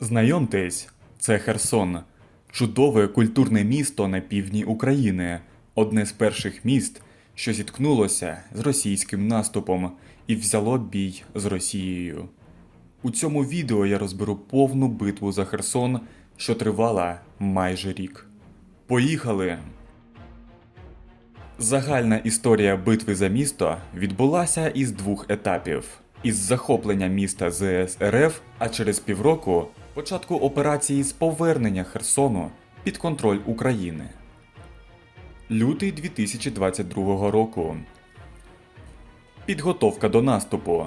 Знайомтесь, це Херсон, чудове культурне місто на півдні України, одне з перших міст, що зіткнулося з російським наступом і взяло бій з Росією. У цьому відео я розберу повну битву за Херсон, що тривала майже рік. Поїхали! Загальна історія битви за місто відбулася із двох етапів: із захоплення міста ЗС РФ, а через півроку початку операції з повернення Херсону під контроль України. Лютий 2022 року. Підготовка до наступу.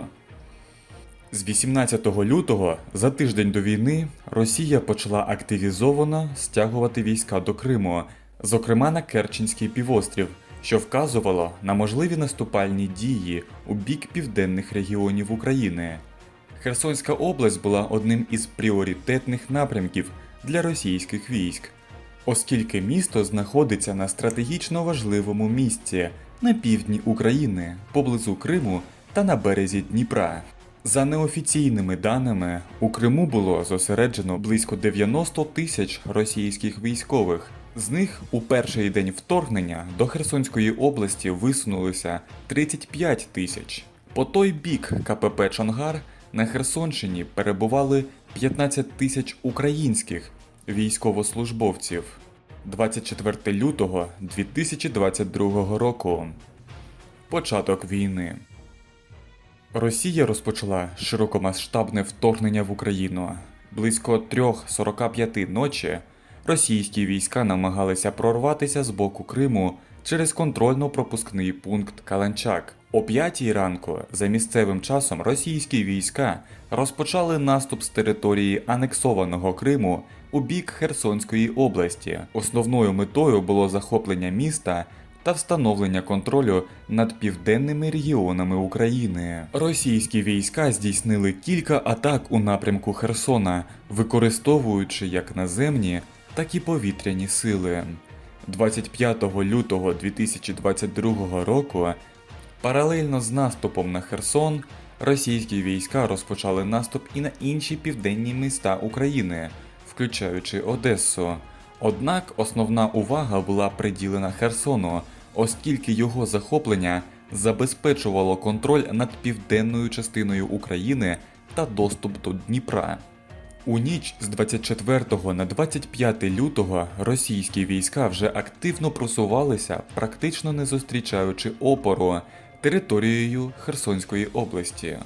З 18 лютого, за тиждень до війни, Росія почала активізовано стягувати війська до Криму, зокрема на Керченський півострів, що вказувало на можливі наступальні дії у бік південних регіонів України. Херсонська область була одним із пріоритетних напрямків для російських військ, оскільки місто знаходиться на стратегічно важливому місці на півдні України, поблизу Криму та на березі Дніпра. За неофіційними даними, у Криму було зосереджено близько 90 тисяч російських військових. З них у перший день вторгнення до Херсонської області висунулося 35 тисяч. По той бік КПП Чонгар на Херсонщині перебували 15 тисяч українських військовослужбовців. 24 лютого 2022 року. Початок війни. Росія розпочала широкомасштабне вторгнення в Україну. Близько 3.45 ночі російські війська намагалися прорватися з боку Криму через контрольно-пропускний пункт Каланчак. О 5 ранку за місцевим часом російські війська розпочали наступ з території анексованого Криму у бік Херсонської області. Основною метою було захоплення міста та встановлення контролю над південними регіонами України. Російські війська здійснили кілька атак у напрямку Херсона, використовуючи як наземні, так і повітряні сили. 25 лютого 2022 року, паралельно з наступом на Херсон, російські війська розпочали наступ і на інші південні міста України, включаючи Одесу. Однак основна увага була приділена Херсону, оскільки його захоплення забезпечувало контроль над південною частиною України та доступ до Дніпра. У ніч з 24 на 25 лютого російські війська вже активно просувалися, практично не зустрічаючи опору територією Херсонської області.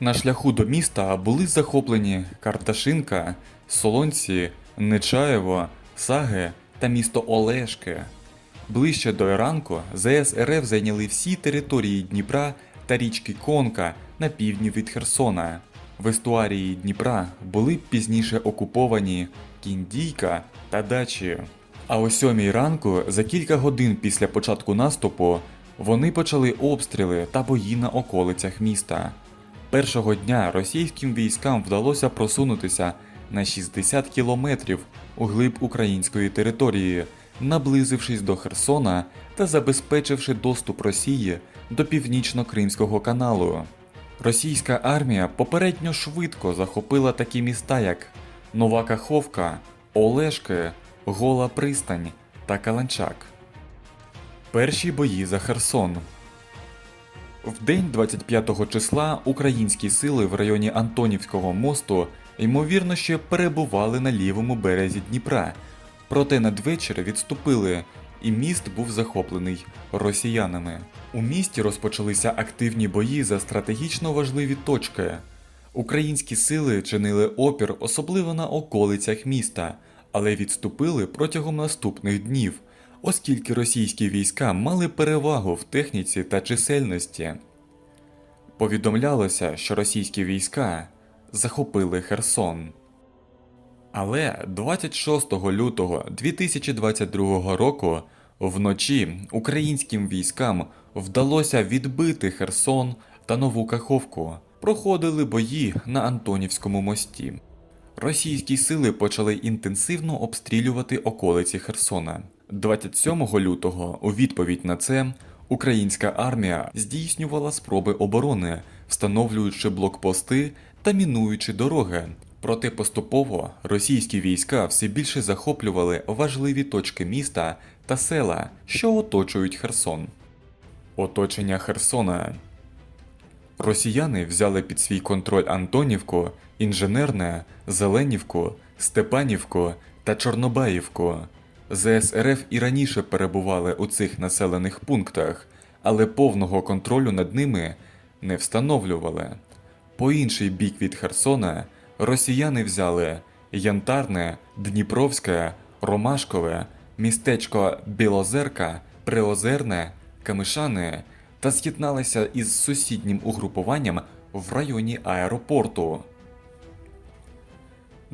На шляху до міста були захоплені Карташинка, Солонці, Нечаєво, Саги та місто Олешки. Ближче до ранку ЗС РФ зайняли всі території Дніпра та річки Конка на півдні від Херсона. В естуарії Дніпра були пізніше окуповані Кіндійка та Дачі. А о сьомій ранку, за кілька годин після початку наступу, вони почали обстріли та бої на околицях міста. Першого дня російським військам вдалося просунутися на 60 кілометрів у глиб української території, наблизившись до Херсона та забезпечивши доступ Росії до північно-Кримського каналу. Російська армія попередньо швидко захопила такі міста, як Нова Каховка, Олешки, Гола Пристань та Каланчак. Перші бої за Херсон. В день 25 числа українські сили в районі Антонівського мосту ймовірно ще перебували на лівому березі Дніпра, проте надвечір відступили, і міст був захоплений росіянами. У місті розпочалися активні бої за стратегічно важливі точки. Українські сили чинили опір особливо на околицях міста, але відступили протягом наступних днів, оскільки російські війська мали перевагу в техніці та чисельності. Повідомлялося, що російські війська захопили Херсон. Але 26 лютого 2022 року вночі українським військам вдалося відбити Херсон та Нову Каховку. Проходили бої на Антонівському мості. Російські сили почали інтенсивно обстрілювати околиці Херсона. 27 лютого, у відповідь на це, українська армія здійснювала спроби оборони, встановлюючи блокпости та мінуючи дороги, Проте поступово російські війська все більше захоплювали важливі точки міста та села, що оточують Херсон. Оточення Херсона. Росіяни взяли під свій контроль Антонівку, Інженерне, Зеленівку, Степанівку та Чорнобаївку. ЗСРФ і раніше перебували у цих населених пунктах, але повного контролю над ними не встановлювали. По інший бік від Херсона росіяни взяли Янтарне, Дніпровське, Ромашкове, містечко Білозерка, Приозерне, Камишане та з'єдналися із сусіднім угрупуванням в районі аеропорту.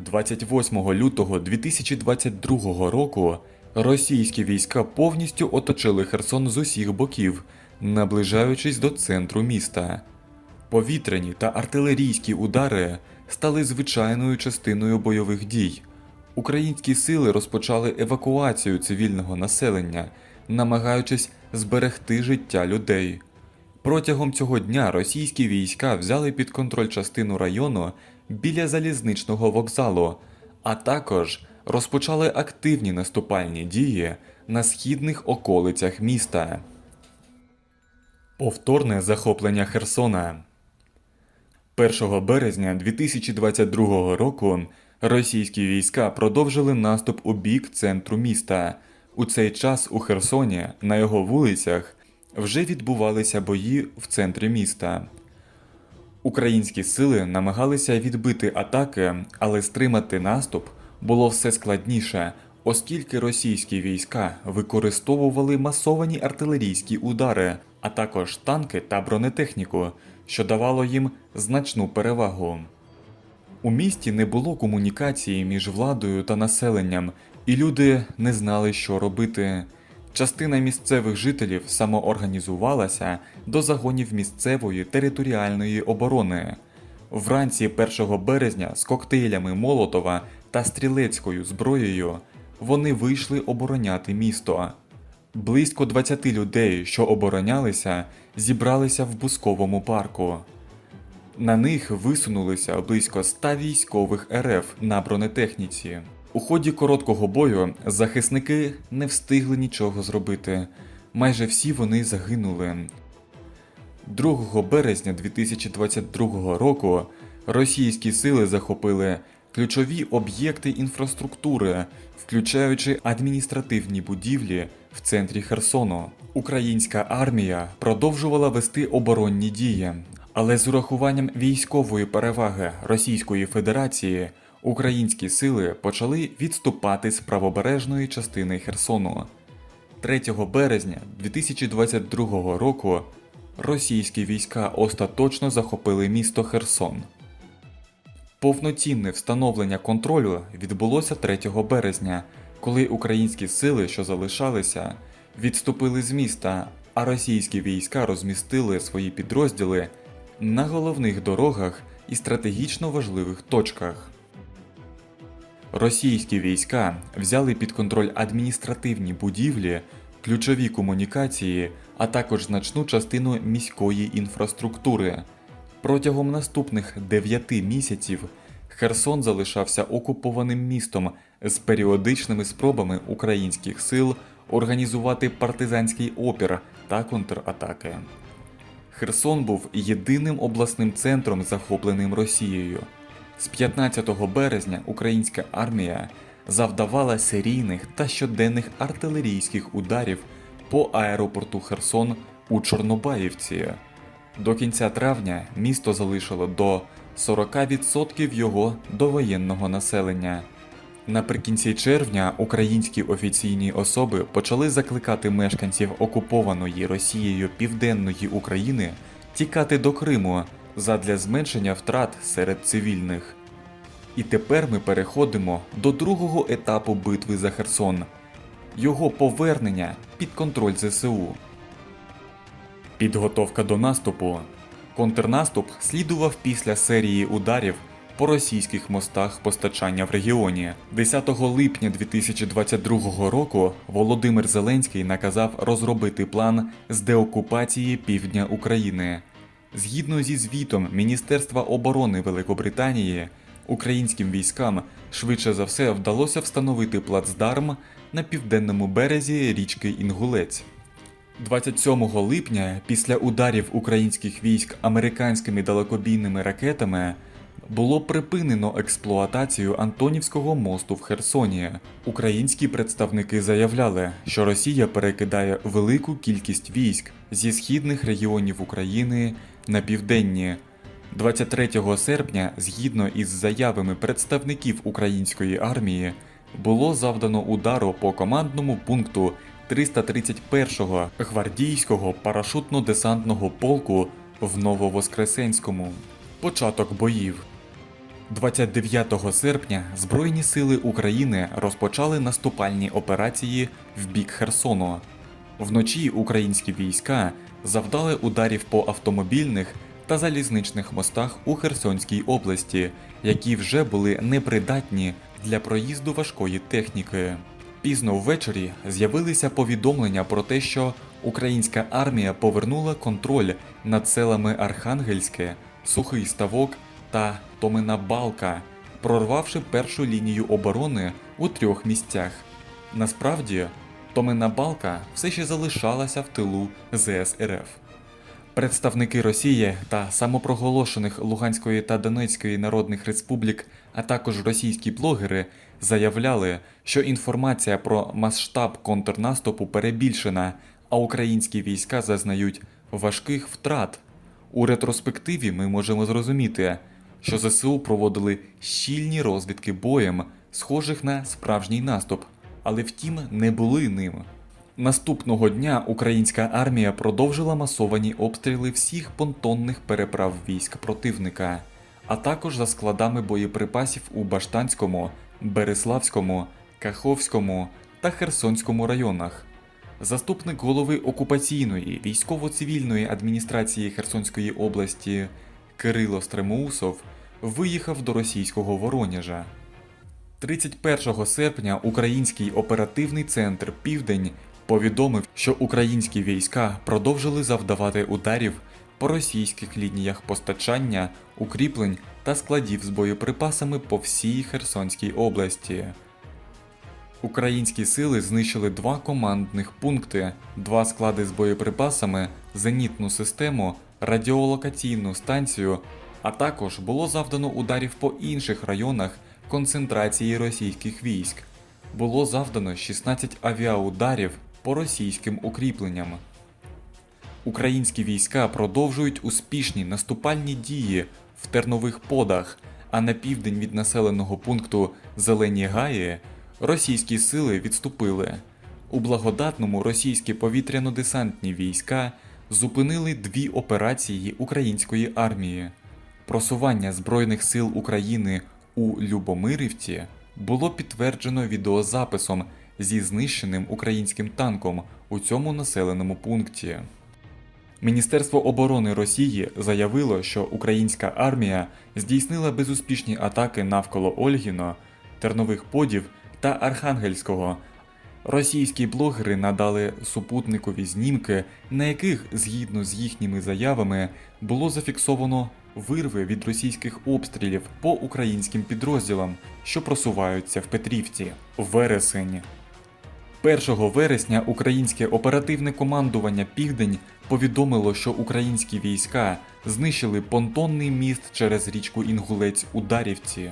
28 лютого 2022 року російські війська повністю оточили Херсон з усіх боків, наближаючись до центру міста. Повітряні та артилерійські удари стали звичайною частиною бойових дій. Українські сили розпочали евакуацію цивільного населення, намагаючись зберегти життя людей. Протягом цього дня російські війська взяли під контроль частину району біля залізничного вокзалу, а також розпочали активні наступальні дії на східних околицях міста. Повторне захоплення Херсона. 1 березня 2022 року російські війська продовжили наступ у бік центру міста. У цей час у Херсоні на його вулицях вже відбувалися бої в центрі міста. Українські сили намагалися відбити атаки, але стримати наступ було все складніше, оскільки російські війська використовували масовані артилерійські удари, а також танки та бронетехніку, що давало їм значну перевагу. У місті не було комунікації між владою та населенням, і люди не знали, що робити. Частина місцевих жителів самоорганізувалася до загонів місцевої територіальної оборони. Вранці 1 березня з коктейлями Молотова та стрілецькою зброєю вони вийшли обороняти місто. Близько 20 людей, що оборонялися, зібралися в бусковому парку. На них висунулися близько 100 військових РФ на бронетехніці. У ході короткого бою захисники не встигли нічого зробити. Майже всі вони загинули. 2 березня 2022 року російські сили захопили ключові об'єкти інфраструктури, включаючи адміністративні будівлі в центрі Херсону. Українська армія продовжувала вести оборонні дії, але з урахуванням військової переваги Російської Федерації українські сили почали відступати з правобережної частини Херсону. 3 березня 2022 року російські війська остаточно захопили місто Херсон. Повноцінне встановлення контролю відбулося 3 березня, коли українські сили, що залишалися, відступили з міста, а російські війська розмістили свої підрозділи на головних дорогах і стратегічно важливих точках. Російські війська взяли під контроль адміністративні будівлі, ключові комунікації, а також значну частину міської інфраструктури. Протягом наступних 9 місяців Херсон залишався окупованим містом з періодичними спробами українських сил організувати партизанський опір та контратаки. Херсон був єдиним обласним центром, захопленим Росією. З 15 березня українська армія завдавала серійних та щоденних артилерійських ударів по аеропорту Херсон у Чорнобаївці. До кінця травня місто залишило до 40% його довоєнного населення. Наприкінці червня українські офіційні особи почали закликати мешканців окупованої Росією південної України тікати до Криму задля зменшення втрат серед цивільних. І тепер ми переходимо до другого етапу битви за Херсон його повернення під контроль ЗСУ. Підготовка до наступу. Контрнаступ слідував після серії ударів по російських мостах постачання в регіоні. 10 липня 2022 року Володимир Зеленський наказав розробити план з деокупації півдня України. Згідно зі звітом Міністерства оборони Великобританії, українським військам швидше за все вдалося встановити плацдарм на південному березі річки Інгулець. 27 липня, після ударів українських військ американськими далекобійними ракетами, було припинено експлуатацію Антонівського мосту в Херсоні. Українські представники заявляли, що Росія перекидає велику кількість військ зі східних регіонів України на південні. 23 серпня, згідно із заявами представників української армії, було завдано удару по командному пункту 331-го гвардійського парашутно-десантного полку в Нововоскресенському. Початок боїв. 29 серпня Збройні сили України розпочали наступальні операції в бік Херсону. Вночі українські війська завдали ударів по автомобільних та залізничних мостах у Херсонській області, які вже були непридатні для проїзду важкої техніки. Пізно ввечері з'явилися повідомлення про те, що українська армія повернула контроль над селами Архангельське, Сухий Ставок та Томина Балка, прорвавши першу лінію оборони у трьох місцях. Насправді, Томина Балка все ще залишалася в тилу ЗСРФ. Представники Росії та самопроголошених Луганської та Донецької народних республік, а також російські блогери заявляли, що інформація про масштаб контрнаступу перебільшена, а українські війська зазнають важких втрат. У ретроспективі ми можемо зрозуміти, що ЗСУ проводили щільні розвідки боєм, схожих на справжній наступ, але втім не були ним. Наступного дня українська армія продовжила масовані обстріли всіх понтонних переправ військ противника, а також за складами боєприпасів у Баштанському, Береславському, Каховському та Херсонському районах. Заступник голови окупаційної військово-цивільної адміністрації Херсонської області Кирило Стремоусов виїхав до російського Воронежа. 31 серпня Український оперативний центр Південь повідомив, що українські війська продовжили завдавати ударів по російських лініях постачання, укріплень та складів з боєприпасами по всій Херсонській області. Українські сили знищили два командних пункти, два склади з боєприпасами, зенітну систему, радіолокаційну станцію, а також було завдано ударів по інших районах концентрації російських військ. Було завдано 16 авіаударів по російським укріпленням. Українські війська продовжують успішні наступальні дії в тернових подах, а на південь від населеного пункту Зелені Гаї російські сили відступили. У благодатному російські повітряно-десантні війська зупинили дві операції української армії. Просування Збройних сил України у Любомирівці було підтверджено відеозаписом зі знищеним українським танком у цьому населеному пункті. Міністерство оборони Росії заявило, що українська армія здійснила безуспішні атаки навколо Ольгіно, Тернових Подів та Архангельського. Російські блогери надали супутникові знімки, на яких, згідно з їхніми заявами, було зафіксовано вирви від російських обстрілів по українським підрозділам, що просуваються в Петрівці. Вересень 1 вересня українське оперативне командування Південь повідомило, що українські війська знищили понтонний міст через річку Інгулець у Дарівці.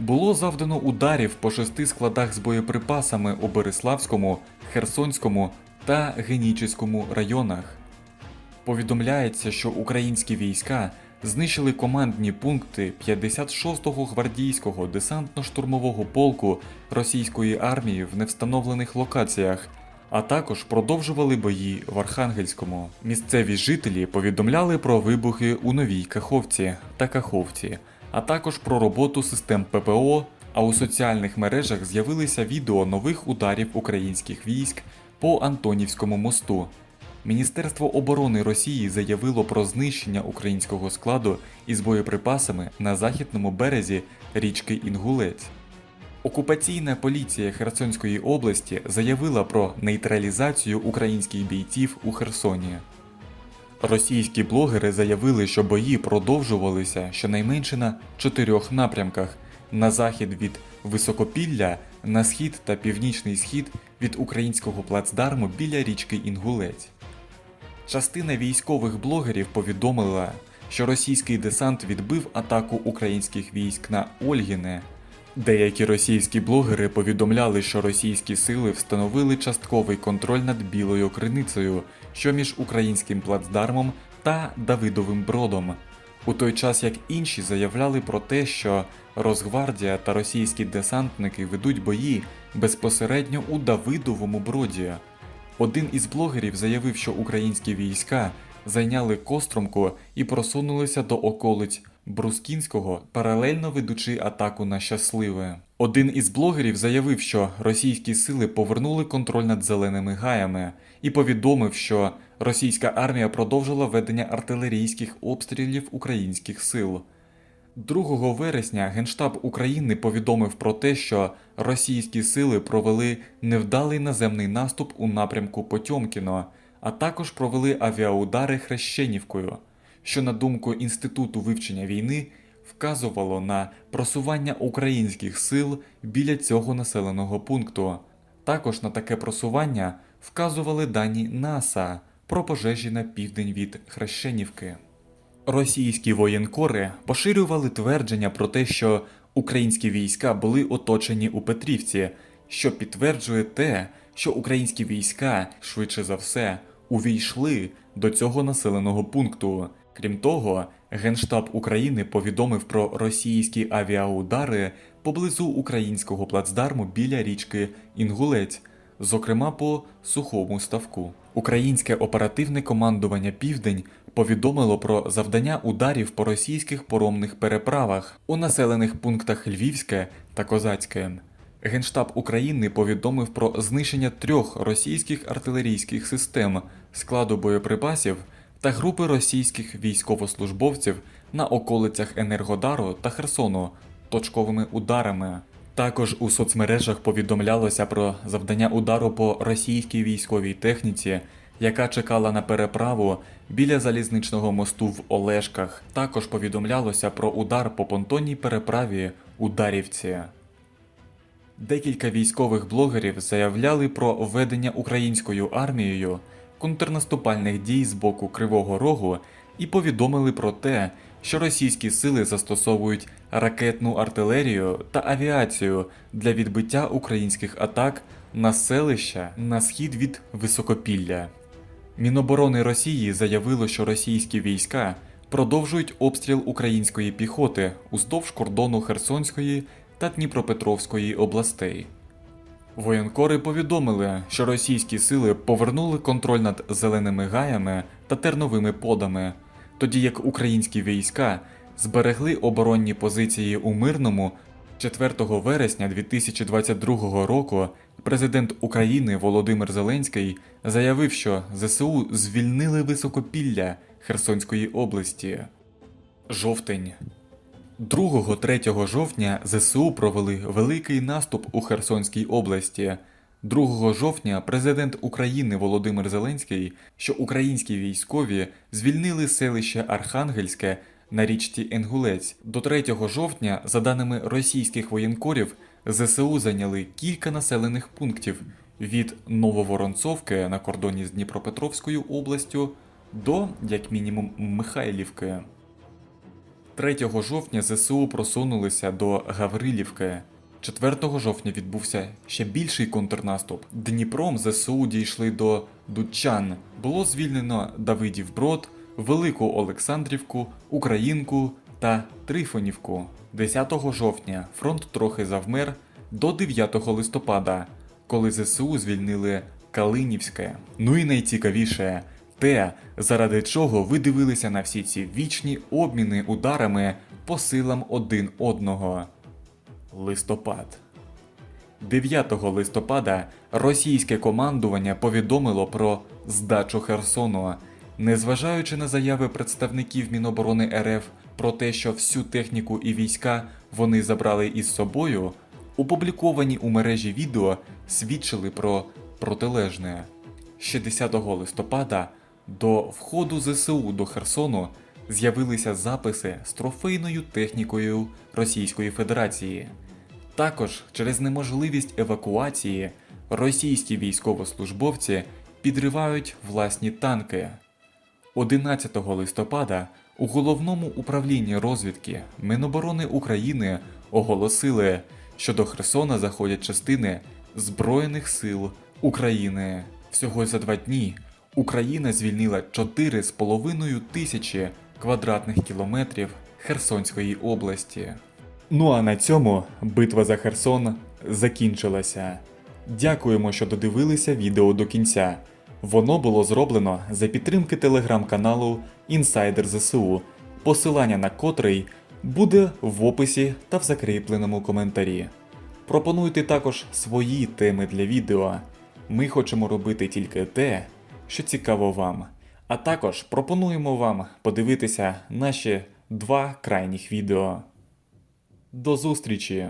Було завдано ударів по шести складах з боєприпасами у Береславському, Херсонському та Генічеському районах. Повідомляється, що українські війська знищили командні пункти 56-го гвардійського десантно-штурмового полку російської армії в невстановлених локаціях, а також продовжували бої в Архангельському. Місцеві жителі повідомляли про вибухи у Новій Каховці та Каховці, а також про роботу систем ППО. А у соціальних мережах з'явилися відео нових ударів українських військ по Антонівському мосту. Міністерство оборони Росії заявило про знищення українського складу із боєприпасами на західному березі річки Інгулець. Окупаційна поліція Херсонської області заявила про нейтралізацію українських бійців у Херсоні. Російські блогери заявили, що бої продовжувалися щонайменше на чотирьох напрямках: на захід від Високопілля, на схід та північний схід від українського плацдарму біля річки Інгулець. Частина військових блогерів повідомила, що російський десант відбив атаку українських військ на Ольгіне. Деякі російські блогери повідомляли, що російські сили встановили частковий контроль над Білою Криницею, що між українським плацдармом та Давидовим Бродом. У той час як інші заявляли про те, що Росгвардія та російські десантники ведуть бої безпосередньо у Давидовому броді. Один із блогерів заявив, що українські війська зайняли Костромку і просунулися до околиць Брускінського, паралельно ведучи атаку на щасливе. Один із блогерів заявив, що російські сили повернули контроль над зеленими гаями, і повідомив, що російська армія продовжила ведення артилерійських обстрілів українських сил. 2 вересня Генштаб України повідомив про те, що російські сили провели невдалий наземний наступ у напрямку Потьомкіно, а також провели авіаудари Хрещенівкою, що, на думку Інституту вивчення війни, вказувало на просування українських сил біля цього населеного пункту. Також на таке просування вказували дані НАСА про пожежі на південь від Хрещенівки. Російські воєнкори поширювали твердження про те, що українські війська були оточені у Петрівці, що підтверджує те, що українські війська, швидше за все, увійшли до цього населеного пункту. Крім того, Генштаб України повідомив про російські авіаудари поблизу українського плацдарму біля річки Інгулець, зокрема по сухому ставку. Українське оперативне командування Південь повідомило про завдання ударів по російських поромних переправах у населених пунктах Львівське та Козацьке. Генштаб України повідомив про знищення трьох російських артилерійських систем, складу боєприпасів та групи російських військовослужбовців на околицях Енергодару та Херсону точковими ударами. Також у соцмережах повідомлялося про завдання удару по російській військовій техніці, яка чекала на переправу біля залізничного мосту в Олешках. Також повідомлялося про удар по понтонній переправі у Дарівці. Декілька військових блогерів заявляли про ведення українською армією контрнаступальних дій з боку Кривого Рогу і повідомили про те, що російські сили застосовують ракетну артилерію та авіацію для відбиття українських атак на селища на схід від Високопілля. Міноборони Росії заявило, що російські війська продовжують обстріл української піхоти уздовж кордону Херсонської та Дніпропетровської областей. Воєнкори повідомили, що російські сили повернули контроль над зеленими гаями та терновими подами, тоді як українські війська зберегли оборонні позиції у мирному 4 вересня 2022 року. Президент України Володимир Зеленський заявив, що ЗСУ звільнили високопілля Херсонської області. Жовтень 2-3 жовтня ЗСУ провели великий наступ у Херсонській області. 2 жовтня президент України Володимир Зеленський, що українські військові звільнили селище Архангельське на річці Енгулець. До 3 жовтня, за даними російських воєнкорів, ЗСУ зайняли кілька населених пунктів від Нововоронцовки на кордоні з Дніпропетровською областю до, як мінімум, Михайлівки. 3 жовтня ЗСУ просунулися до Гаврилівки. 4 жовтня відбувся ще більший контрнаступ. Дніпром ЗСУ дійшли до Дудчан. Було звільнено Давидів Брод, Велику Олександрівку, Українку та Трифонівку. 10 жовтня фронт трохи завмер до 9 листопада, коли ЗСУ звільнили Калинівське. Ну і найцікавіше те, заради чого ви дивилися на всі ці вічні обміни ударами по силам один одного. Листопад. 9 листопада російське командування повідомило про здачу Херсону, незважаючи на заяви представників Міноборони РФ про те, що всю техніку і війська вони забрали із собою, опубліковані у мережі відео свідчили про протилежне. Ще 10 листопада До входу ЗСУ до Херсону з'явилися записи з трофейною технікою Російської Федерації. Також через неможливість евакуації російські військовослужбовці підривають власні танки. 11 листопада у головному управлінні розвідки Міноборони України оголосили, що до Херсона заходять частини Збройних сил України. Всього за два дні Україна звільнила 4,5 тисячі квадратних кілометрів Херсонської області. Ну а на цьому битва за Херсон закінчилася. Дякуємо, що додивилися відео до кінця. Воно було зроблено за підтримки телеграм-каналу Інсайдер ЗСУ, посилання на котрий буде в описі та в закріпленому коментарі. Пропонуйте також свої теми для відео. Ми хочемо робити тільки те, що цікаво вам. А також пропонуємо вам подивитися наші два крайніх відео. До зустрічі!